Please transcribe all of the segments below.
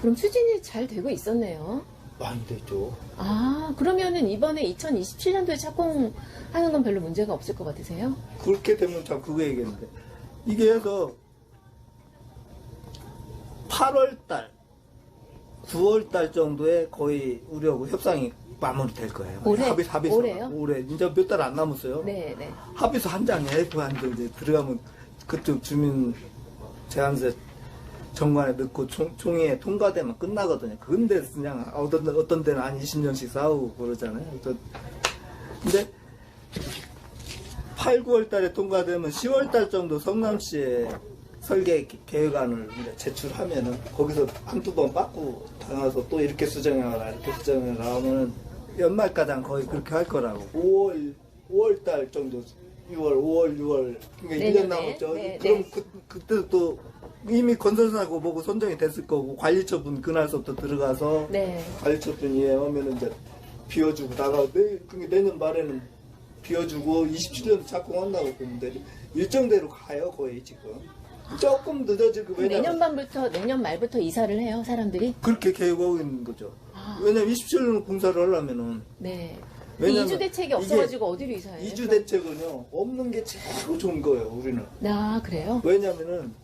그럼 추진이 잘 되고 있었네요. 많이 됐죠. 아, 그러면은 이번에 2027년도에 착공하는 건 별로 문제가 없을 것 같으세요? 그렇게 되면 참 그거 얘기했는데 이게 해서 8월 달, 9월 달 정도에 거의 우리하고 협상이 마무리될 거예요. 올해? 합의, 합의서. 올해요? 올해. 이제 몇 달 안 남았어요. 네, 네. 합의서 한 장에 그한장 이제 들어가면 그쪽 주민 제한세 정관에 넣고 총, 총회에 통과되면 끝나거든요. 근데 그냥 어떤, 어떤 데는 한 20년씩 싸우고 그러잖아요. 근데 8, 9월 달에 통과되면 10월 달 정도 성남시에 설계 기- 계획안을 이제 제출하면은 거기서 한두 번 빠꾸 당해서 또 이렇게 수정해라 이렇게 수정해라 하면은 연말 가장 거의 그렇게 할 거라고 5월 5월 달 정도 6월 5월 6월 그러니까 1년 내년에? 남았죠 네, 그럼 네. 그, 그때 또 이미 건설사고 뭐고 선정이 됐을 거고 관리처분 그날서부터 들어가서 네. 관리처분 이해하면 이제 비워주고 나가 내, 그게 내년 말에는 비워주고 27년도 착공한다고 그러는데 일정대로 가요 거의 지금 조금 늦어지고 왜냐면 내년 말부터 이사를 해요, 사람들이? 그렇게 계획하고 있는 거죠 아. 왜냐면 27년 공사를 하려면은 네. 왜냐면 이주 대책이 없어가지고 어디로 이사해요? 이주 대책은요 없는 게 제일 좋은 거예요 우리는 아, 그래요? 왜냐면은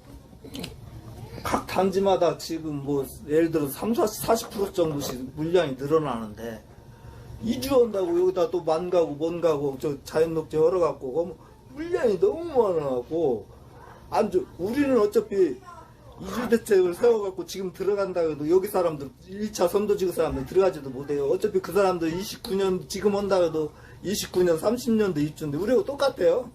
각 단지마다 지금 뭐 예를 들어 3, 40, 40% 정도씩 물량이 늘어나는데 이주한다고 여기다 또 만 가구 뭔 가구 저 자연 녹지 열어 갖고 그럼 물량이 너무 많아 갖고 안 좋. 우리는 어차피 이주 대책을 세워갖고 지금 들어간다 해도 여기 사람들 1차 선도지구 사람들 들어가지도 못해요. 어차피 그 사람들 29년 지금 온다 해도 29년 30년도 입주인데 우리하고 똑같아요.